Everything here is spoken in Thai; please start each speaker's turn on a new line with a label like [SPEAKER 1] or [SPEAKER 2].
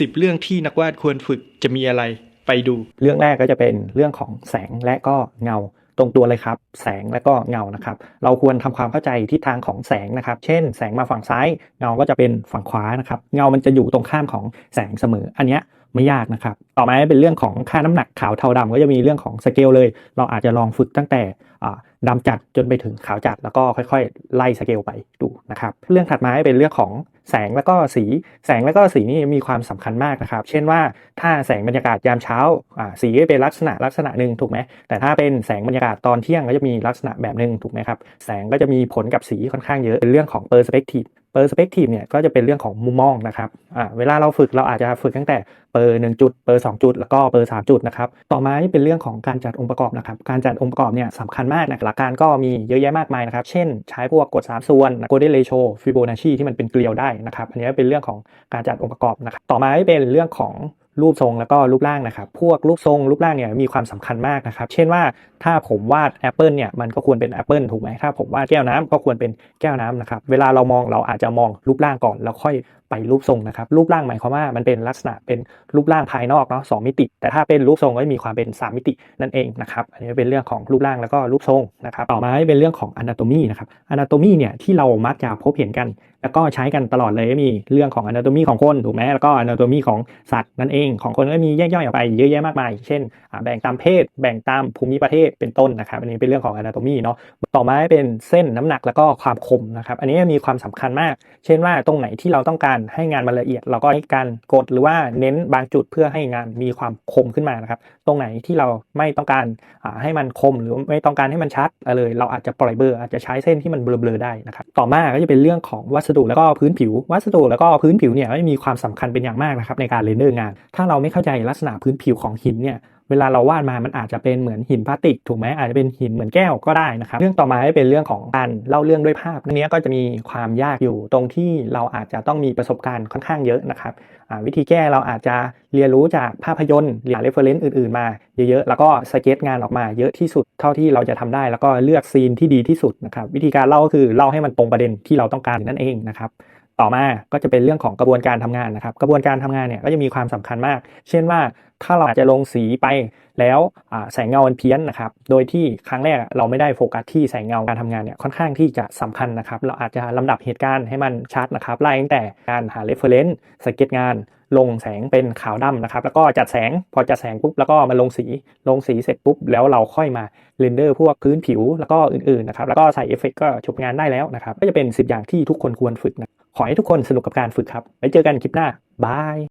[SPEAKER 1] 10 เรื่องที่นักวาดควรฝึกจะมีอะไรไปดู
[SPEAKER 2] เรื่องแรกก็จะเป็นเรื่องของแสงและก็เงาตรงตัวเลยครับ แสงและก็เงานะครับ เราควรทำความเข้าใจทิศทางของแสงนะครับ เช่น แสงมาฝั่งซ้าย เงาก็จะเป็นฝั่งขวานะครับ เงามันจะอยู่ตรงข้ามของแสงเสมอ อันเนี้ย ไม่ยากนะครับ ต่อมาเป็นเรื่องของค่าน้ำหนักขาวเทาดำก็จะมีเรื่องของสเกลเลย เราอาจจะลองฝึกตั้งแต่อ่าดำจัดจนไปถึงขาวจัดแล้วก็ค่อยๆ ไล่สเกลไปดูนะครับ เรื่องถัดมาเป็นเรื่องของแสงแล้วก็สี แสงแล้วก็สีนี่มีความสำคัญมากนะครับ เช่นว่าถ้าแสงบรรยากาศยามเช้าสีก็เป็นลักษณะลักษณะหนึ่งถูกไหมแต่ถ้าเป็นแสงบรรยากาศตอนเที่ยงก็จะมีลักษณะแบบหนึ่งถูกไหมครับ แสงก็จะมีผลกับสีค่อนข้างเยอะเป็นเรื่องของ perspective perspective เนี่ยก็จะเป็นเรื่องของมุมมองนะครับอ่าเวลาเราฝึกเราอาจจะฝึกตั้งแต่เปอร์หนึ่งจุดเปอร์สองจุด แล้วก็เปอร์สามจุดนะครับต่อมาเป็นเรื่องของการจัดองค์ประกอบนะครับการจัดองค์ประกอบเนี่ยสำคัญมากนะหลักการก็มีเยอะแยะมากมายนะครับเช่น ใช้พวกกฎ3ส่วน golden ratio fibonacci ที่มันเป็นเกลียวได้นะครับอันนี้เป็นเรื่องของการจัดองค์ประกอบนะครับต่อมาเป็นเรื่องของ รูปทรงแล้วก็รูปร่างนะครับ พวกรูปทรงรูปร่างเนี่ยมีความสำคัญมากนะครับ เช่นว่าถ้าผมวาดแอปเปิลเนี่ยมันก็ควรเป็นแอปเปิลถูกไหมถ้าผมวาดแก้วน้ำก็ควรเป็นแก้วน้ำนะครับ เวลาเรามองเราอาจจะมองรูปร่างก่อนแล้วค่อยไปรูปทรงนะครับ รูปร่างหมายความว่ามันเป็นลักษณะเป็นรูปร่างภายนอกเนาะสมิติ แต่ถ้าเป็นรูปทรงก็จะมีความเป็น 3 มิตินั่นเองนะครับ อันนี้เป็นเรื่องของรูปร่างแล้วก็รูปทรงนะครับ ต่อมาเป็นเรื่องของ anatomy นะครับ anatomy เนี่ยที่เรามักจะพบเห็นกันแล้วก็ใช้กันตลอดเลยมีเรื่องของ anatomy ของคนถูกไหมแล้วก็ anatomy ของสัตว์นั่นเองของคนก็มีแยกย่อยออกไปเยอะแยะมากมาย เช่น แบ่งตามเพศ แบ่งตามภูมิประเทศเป็นต้นนะครับอันนี้เป็นเรื่องของ anatomy เนาะต่อมาเป็นเส้นน้ำหนักแล้วก็ความคมนะครับอันนี้มีความสำคัญมาก เช่นว่าตรงไหนที่เราต้องการให้งานมันละเอียด เราก็ให้การกดหรือว่าเน้นบางจุดเพื่อให้งานมีความคมขึ้นมานะครับตรงไหนที่เราไม่ต้องการให้มันคมหรือไม่ต้องการให้มันชัดเลย เราอาจจะปล่อยเบอร์อาจจะใช้เส้นที่มันเบลอๆได้นะครับต่อมาก็จะเป็นเรื่องของวัสดุแล้วก็พื้นผิว วัสดุแล้วก็พื้นผิวเนี่ยไมีความสำคัญเป็นอย่างมากนะครับในการเรนเดอร์งาน ถ้าเราไม่เข้าใจลักษณะพื้นผิวของหินเนี่ย เวลาเราวาดมามันอาจจะเป็นเหมือนหินพลาสติกถูกไหมอาจจะเป็นหินเหมือนแก้วก็ได้นะครับเรื่องต่อมาเป็นเรื่องของการเล่าเรื่องด้วยภาพอันนี้ก็จะมีความยากอยู่ตรงที่เราอาจจะต้องมีประสบการณ์ค่อนข้างเยอะนะครับวิธีแก้เราอาจจะเรียนรู้จากภาพยนตร์หรือเรฟเฟอรนซ์อื่นๆมาเยอะๆ แล้วก็สเก็ตงานออกมาเยอะที่สุดเท่าที่เราจะทำได้ แล้วก็เลือกซีนที่ดีที่สุดนะครับวิธีการเล่าก็คือเล่าให้มันตรงประเด็นที่เราต้องการนั่นเองนะครับต่อมาก็จะเป็นเรื่องของกระบวนการทำงานนะครับ กระบวนการทำงานเนี่ยก็จะมีความสำคัญมาก เช่นว่า ถ้าเราอาจจะลงสีไปแล้วแสงเงามันเพี้ยนนะครับ โดยที่ครั้งแรกเราไม่ได้โฟกัสที่แสงเงาการทำงานเนี่ยค่อนข้างที่จะสำคัญนะครับ เราอาจจะลำดับเหตุการณ์ให้มันชัดนะครับไล่ตั้งแต่การหา reference สเก็ตงาน ลงแสงเป็นขาวดำนะครับ แล้วก็จัดแสงพอจัดแสงปุ๊บแล้วก็มาลงสีลงสีเสร็จปุ๊บแล้วเราค่อยมาเรนเดอร์พวกพื้นผิวแล้วก็อื่นๆนะครับแล้วก็ใส่เอฟเฟกก็จบงานได้แล้วนะครับก็จะเป็น 10 อย่างที่ทุกคนควรฝึกนะขอให้ทุกคนสนุกกับการฝึกครับไว้เจอกันคลิปหน้าบาย